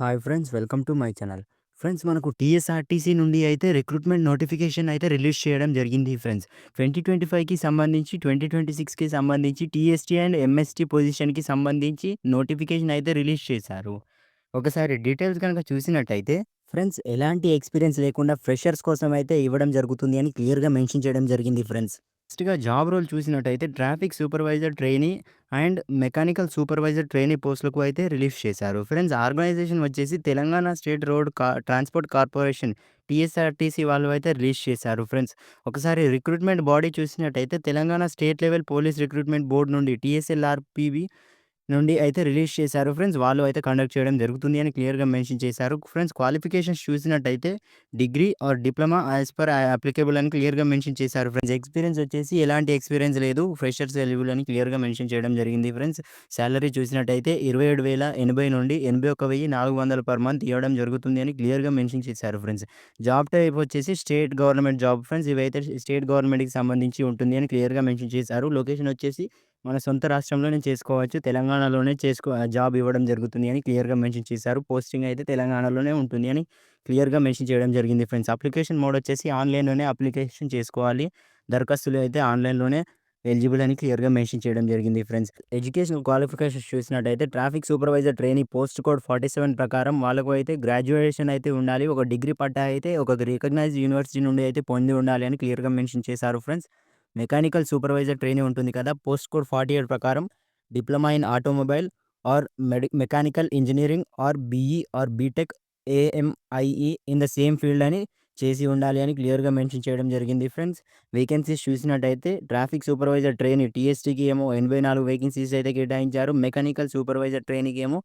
Hi friends welcome to my channel. Friends మనకు TSRTC నుండి అయితే రిక్రూట్మెంట్ నోటిఫికేషన్ అయితే రిలీజ్ చేయడం జరిగింది ఫ్రెండ్స్. ట్వంటీ ట్వంటీ ఫైవ్కి సంబంధించి ట్వంటీ ట్వంటీ సిక్స్కి సంబంధించి టీఎస్టీ అండ్ ఎంఎస్టీ పొజిషన్కి సంబంధించి నోటిఫికేషన్ అయితే రిలీజ్ చేశారు. ఒకసారి డీటెయిల్స్ కనుక చూసినట్టయితే ఫ్రెండ్స్ ఎలాంటి ఎక్స్పీరియన్స్ లేకుండా ఫ్రెషర్స్ కోసం అయితే ఇవ్వడం జరుగుతుంది అని క్లియర్గా మెన్షన్ చేయడం జరిగింది ఫ్రెండ్స్. నెక్స్ట్గా జాబ్ రోల్ చూసినట్టయితే traffic supervisor trainee and mechanical supervisor trainee పోస్టులకు అయితే రిలీజ్ చేశారు. ఫ్రెండ్స్ ఆర్గనైజేషన్ వచ్చేసి తెలంగాణ స్టేట్ రోడ్ కా ట్రాన్స్పోర్ట్ కార్పొరేషన్ టీఎస్ఆర్టీసీ వాళ్ళు అయితే రిలీజ్ చేశారు ఫ్రెండ్స్. ఒకసారి రిక్రూట్మెంట్ బాడీ చూసినట్టయితే Telangana state level police recruitment board నుండి టీఎస్ఎల్ఆర్‌పీబీ నుండి అయితే రిలీజ్ చేశారు ఫ్రెండ్స్. వాళ్ళు అయితే కండక్ట్ చేయడం జరుగుతుంది అని క్లియర్గా మెన్షన్ చేశారు. ఫ్రెండ్స్ క్వాలిఫికేషన్స్ చూసినట్టయితే degree or diploma as per applicable అని క్లియర్గా మెన్షన్ చేశారు ఫ్రెండ్స్. ఎక్స్పీరియన్స్ వచ్చేసి ఎలాంటి ఎక్స్పీరియన్స్ లేదు. ఫ్రెషర్స్ ఎలిబుల్ అని క్లియర్గా మెన్షన్ చేయడం జరిగింది ఫ్రెండ్స్. శాలరీ చూసినట్టయితే ఇరవై ఏడు వేల ఎనభై నుండి ఎనభై ఒక వెయ్యి నాలుగు వందలు పర్ మంత్ ఇవ్వడం జరుగుతుంది అని క్లియర్గా మెన్షన్ చేశారు ఫ్రెండ్స్. జాబ్ టైప్ వచ్చేసి స్టేట్ గవర్నమెంట్ జాబ్ ఫ్రెండ్స్ ఇవైతే స్టేట్ గవర్నమెంట్కి సంబంధించి ఉంటుంది అని క్లియర్గా మెన్షన్ చేశారు. లొకేషన్ వచ్చేసి మన సొంత రాష్ట్రంలోనే చేసుకోవచ్చు తెలంగాణలోనే చేసుకో జాబ్ ఇవ్వడం జరుగుతుంది అని క్లియర్గా మెన్షన్ చేశారు. పోస్టింగ్ అయితే తెలంగాణలోనే ఉంటుంది అని క్లియర్గా మెన్షన్ చేయడం జరిగింది ఫ్రెండ్స్. అప్లికేషన్ మోడ్ వచ్చేసి ఆన్లైన్లోనే అప్లికేషన్ చేసుకోవాలి. దరఖాస్తులు అయితే ఆన్లైన్లోనే ఎలిజిబుల్ అని క్లియర్గా మెన్షన్ చేయడం జరిగింది ఫ్రెండ్స్. ఎడ్యుకేషన్ క్వాలిఫికేషన్స్ చూసినట్టయితే traffic supervisor training post code forty seven ప్రకారం వాళ్ళకు అయితే గ్రాడ్యుయేషన్ అయితే ఉండాలి. ఒక డిగ్రీ పట్టా అయితే ఒక రికగ్నైజ్ యూనివర్సిటీ నుండి అయితే పొంది ఉండాలి అని క్లియర్గా మెన్షన్ చేశారు ఫ్రెండ్స్. మెకానికల్ సూపర్వైజర్ ట్రైనింగ్ ఉంటుంది కదా పోస్ట్ కోడ్ ఫార్టీ ఎయిట్ ప్రకారం diploma in automobile or medi mechanical engineering or BE or BTech AMIE in the same field అని చేసి ఉండాలి అని క్లియర్గా మెన్షన్ చేయడం జరిగింది ఫ్రెండ్స్. వేకెన్సీస్ చూసినట్టయితే ట్రాఫిక్ సూపర్వైజర్ ట్రైనింగ్ టీఎస్టీకి ఏమో ఎనభై నాలుగు వేకెన్సీస్ అయితే కేటాయించారు. మెకానికల్ సూపర్వైజర్ ట్రైనింగ్కి ఏమో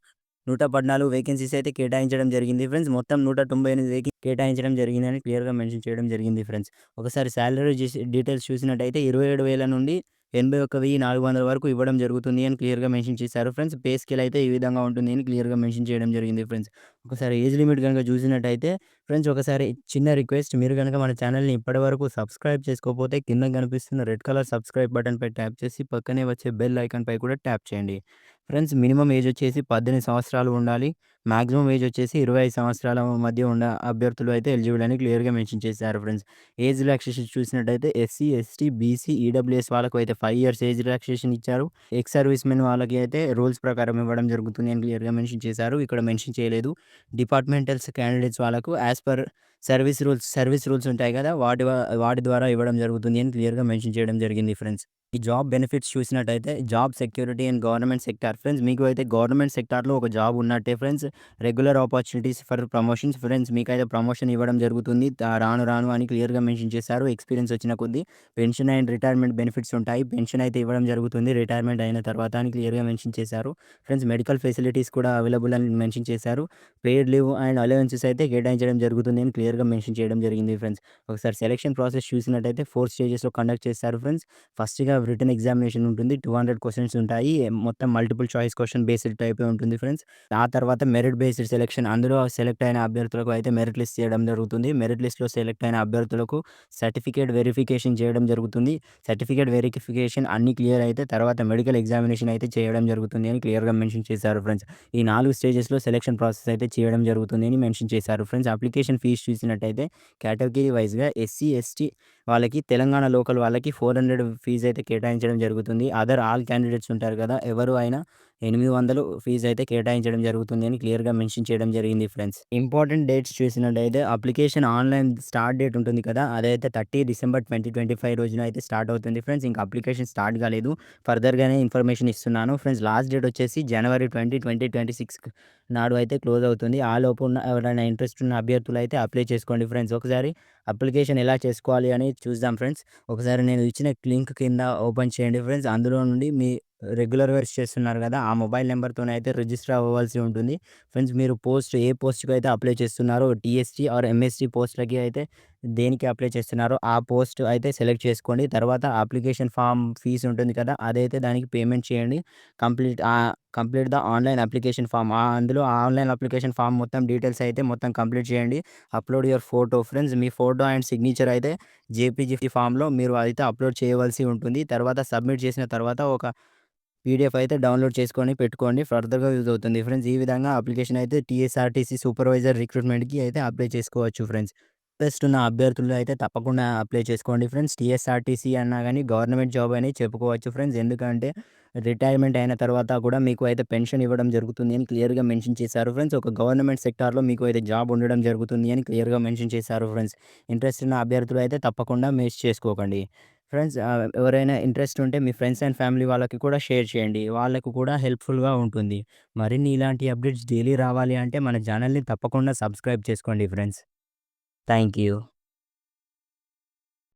నూట పద్నాలుగు వేకెన్సీస్ అయితే కేటాయించడం జరిగింది ఫ్రెండ్స్ మొత్తం నూట తొంభై ఎనిమిది వేకెన్ కేటాయించడం జరిగిందని క్లియర్గా మెన్షన్ చేయడం జరిగింది ఫ్రెండ్స్ ఒకసారి శాలరీ డీటెయిల్స్ చూసినట్టయితే ఇరవై ఏడు వేల నుండి ఎనభై ఒక్క వెయ్యి నాలుగు వందల వరకు ఇవ్వడం జరుగుతుంది అని క్లియర్గా మెన్షన్ చేశారు ఫ్రెండ్స్ పే స్కేల్ అయితే ఈ విధంగా ఉంటుంది అని క్లియర్గా మెన్షన్ చేయడం జరిగింది ఫ్రెండ్స్ ఒకసారి ఏజ్ లిమిట్ కనుక చూసినట్టయితే ఫ్రెండ్స్ ఒకసారి చిన్న రిక్వెస్ట్ మీరు కనుక మన ఛానల్ని ఇప్పటివరకు సబ్స్క్రైబ్ చేసుకోకపోతే కింద కనిపిస్తున్న రెడ్ కలర్ సబ్స్క్రైబ్ బటన్పై ట్యాప్ చేసి పక్కనే వచ్చే బెల్ ఐకాన్పై కూడా ట్యాప్ చేయండి. ఫ్రెండ్స్ మినిమం ఏజ్ వచ్చేసి పద్దెనిమిది సంవత్సరాలు ఉండాలి. మాక్సిమం ఏజ్ వచ్చేసి ఇరవై ఐదు సంవత్సరాల మధ్య ఉన్న అభ్యర్థులు అయితే ఎలిజిబుల్ అని క్లియర్గా మెన్షన్ చేశారు ఫ్రెండ్స్. ఏజ్ రిలాక్సేషన్ చూసినట్టయితే ఎస్సీ ఎస్టీ బీసీ ఈడబ్ల్యూఎస్ వాళ్ళకు అయితే ఫైవ్ ఇయర్స్ ఏజ్ రిలాక్సేషన్ ఇచ్చారు. ఎక్స్ సర్వీస్ మెన్ వాళ్ళకి అయితే రూల్స్ ప్రకారం ఇవ్వడం జరుగుతుంది అని క్లియర్గా మెన్షన్ చేశారు. ఇక్కడ మెన్షన్ చేయలేదు. డిపార్ట్మెంటల్స్ క్యాండిడేట్స్ వాళ్ళకు as per service rules service rules ఉంటాయి కదా వాటి వాటి ద్వారా ఇవ్వడం జరుగుతుంది అని క్లియర్గా మెన్షన్ చేయడం జరిగింది ఫ్రెండ్స్. ఈ జాబ్ బెనిఫిట్స్ చూసినట్టయితే job security and government sector friends మీకు అయితే గవర్నమెంట్ సెక్టార్లో ఒక జాబ్ ఉన్నట్టే friends. Regular opportunities for promotions friends మీకైతే ప్రమోషన్ ఇవ్వడం జరుగుతుంది. రాను రాను అని క్లియర్గా మెన్షన్ చేశారు. ఎక్స్పీరియన్స్ వచ్చిన కొద్దీ పెన్షన్ అండ్ రిటైర్మెంట్ బెనిఫిట్స్ ఉంటాయి. పెన్షన్ అయితే ఇవ్వడం జరుగుతుంది. రిటైర్మెంట్ అయిన తర్వాత అని క్లియర్గా మెన్షన్ చేశారు. ఫ్రెండ్స్ మెడికల్ ఫెసిలిటీస్ కూడా అవైలబుల్ అని మెన్షన్ చేశారు. పేడ్ లీవ్ అండ్ అలవెన్సెస్ అయితే కేటాయించడం జరుగుతుంది అని క్లియర్గా మెన్షన్ చేయడం జరిగింది ఫ్రెండ్స్. ఒకసారి సెలెక్షన్ ప్రాసెస్ చూసినట్టయితే ఫోర్ స్టేజెస్లో కండక్ట్ చేస్తారు ఫ్రెండ్స్. ఫస్ట్గా రిటర్న్ ఎగ్జామినేషన్ ఉంటుంది. టూ హండ్రెడ్ క్వశ్చన్స్ ఉంటాయి. మొత్తం multiple choice question based type ఉంటుంది ఫ్రెండ్స్. ఆ తర్వాత మెరిట్ బేస్డ్ సెలెక్షన్. అందులో సెలెక్ట్ అయిన అభ్యర్థులకు అయితే మెరిట్ లిస్ట్ చేయడం జరుగుతుంది. మెరిట్ లిస్ట్లో సెలెక్ట్ అయిన అభ్యర్థులకు సర్టిఫికేట్ వెరిఫికేషన్ చేయడం జరుగుతుంది. సర్టిఫికేట్ వెరిఫికేషన్ అన్ని క్లియర్ అయితే తర్వాత మెడికల్ ఎగ్జామినేషన్ అయితే చేయడం జరుగుతుంది అని క్లియర్గా మెన్షన్ చేశారు ఫ్రెండ్స్. ఈ నాలుగు స్టేజెస్లో సెలెక్షన్ ప్రాసెస్ అయితే చేయడం జరుగుతుంది అని మెన్షన్ చేశారు ఫ్రెండ్స్. అప్లికేషన్ ఫీజు చూసినట్టయితే కేటగిరీ వైజ్గా ఎస్సీ ఎస్టీ వాళ్ళకి తెలంగాణ లోకల్ వాళ్ళకి ఫోర్ హండ్రెడ్ ఫీజు అయితే కేటాయించడం జరుగుతుంది. అదర్ ఆల్ క్యాండిడేట్స్ ఉంటారు కదా ఎవరు అయినా ఎనిమిది వందలు ఫీజు అయితే కేటాయించడం జరుగుతుంది అని క్లియర్గా మెన్షన్ చేయడం జరిగింది ఫ్రెండ్స్. ఇంపార్టెంట్ డేట్స్ చూసినట్టయితే అప్లికేషన్ ఆన్లైన్ స్టార్ట్ డేట్ ఉంటుంది కదా అదైతే thirty December twenty twenty five రోజున అయితే స్టార్ట్ అవుతుంది ఫ్రెండ్స్. ఇంకా అప్లికేషన్ స్టార్ట్ కాలేదు. ఫర్దర్గానే ఇన్ఫర్మేషన్ ఇస్తున్నాను. ఫ్రెండ్స్ లాస్ట్ డేట్ వచ్చేసి January twenty twenty twenty six నాడు అయితే క్లోజ్ అవుతుంది. ఆ లోపు ఉన్న ఎవరైనా ఇంట్రెస్ట్ ఉన్న అభ్యర్థులు అయితే అప్లై చేసుకోండి ఫ్రెండ్స్. ఒకసారి అప్లికేషన్ ఎలా చేసుకోవాలి అని చూద్దాం ఫ్రెండ్స్. ఒకసారి నేను ఇచ్చిన లింక్ కింద ఓపెన్ చేయండి ఫ్రెండ్స్. అందులో నుండి మీ రెగ్యులర్ వేర్స్ చేస్తున్నారు కదా ఆ మొబైల్ నెంబర్తోనే అయితే రిజిస్టర్ అవ్వాల్సి ఉంటుంది. ఫ్రెండ్స్ మీరు పోస్ట్ ఏ పోస్ట్కి అయితే అప్లై చేస్తున్నారో టీఎస్టీ ఆర్ ఎంఎస్టీ పోస్ట్లకి అయితే దేనికి అప్లై చేస్తున్నారో ఆ పోస్ట్ అయితే సెలెక్ట్ చేసుకోండి. తర్వాత అప్లికేషన్ ఫామ్ ఫీజు ఉంటుంది కదా అదైతే దానికి పేమెంట్ చేయండి. Complete complete the online application form. అందులో ఆన్లైన్ అప్లికేషన్ ఫామ్ మొత్తం డీటెయిల్స్ అయితే మొత్తం కంప్లీట్ చేయండి. Upload your photo. ఫ్రెండ్స్ మీ ఫోటో అండ్ సిగ్నేచర్ అయితే జేపీజీ ఫామ్లో మీరు అయితే అప్లోడ్ చేయవలసి ఉంటుంది. తర్వాత సబ్మిట్ చేసిన తర్వాత ఒక పీడిఎఫ్ అయితే డౌన్‌లోడ్ చేసుకొని పెట్టుకోండి. ఫర్దర్‌గా యూజ్ అవుతుంది ఫ్రెండ్స్. ఈ విధంగా అప్లికేషన్ అయితే టీఎస్ఆర్టీసీ సూపర్వైజర్ రిక్రూట్‌మెంట్‌కి అయితే అప్లై చేసుకోవచ్చు ఫ్రెండ్స్. ఇంట్రెస్ట్ ఉన్న అభ్యర్థులు అయితే తప్పకుండా అప్లై చేసుకోండి ఫ్రెండ్స్. టీఎస్ఆర్టీసీ అన్నా కానీ గవర్నమెంట్ జాబ్ అని చెప్పుకోవచ్చు ఫ్రెండ్స్. ఎందుకంటే రిటైర్మెంట్ అయిన తర్వాత కూడా మీకు అయితే పెన్షన్ ఇవ్వడం జరుగుతుంది అని క్లియర్‌గా మెన్షన్ చేశారు ఫ్రెండ్స్. ఒక గవర్నమెంట్ సెక్టార్‌లో మీకు అయితే జాబ్ ఉండడం జరుగుతుంది అని క్లియర్‌గా మెన్షన్ చేశారు ఫ్రెండ్స్. ఇంట్రెస్ట్ ఉన్న అభ్యర్థులు అయితే తప్పకుండా మిస్ చేసుకోకండి. ఫ్రెండ్స్ ఎవరైనా ఇంట్రెస్ట్ ఉంటే మీ ఫ్రెండ్స్ అండ్ ఫ్యామిలీ వాళ్ళకి కూడా షేర్ చేయండి. వాళ్ళకు కూడా హెల్ప్‌ఫుల్‌గా ఉంటుంది. మరిన్ని ఇలాంటి అప్డేట్స్ డైలీ రావాలి అంటే మన ఛానల్ని తప్పకుండా సబ్స్క్రైబ్ చేసుకోండి ఫ్రెండ్స్. Thank you.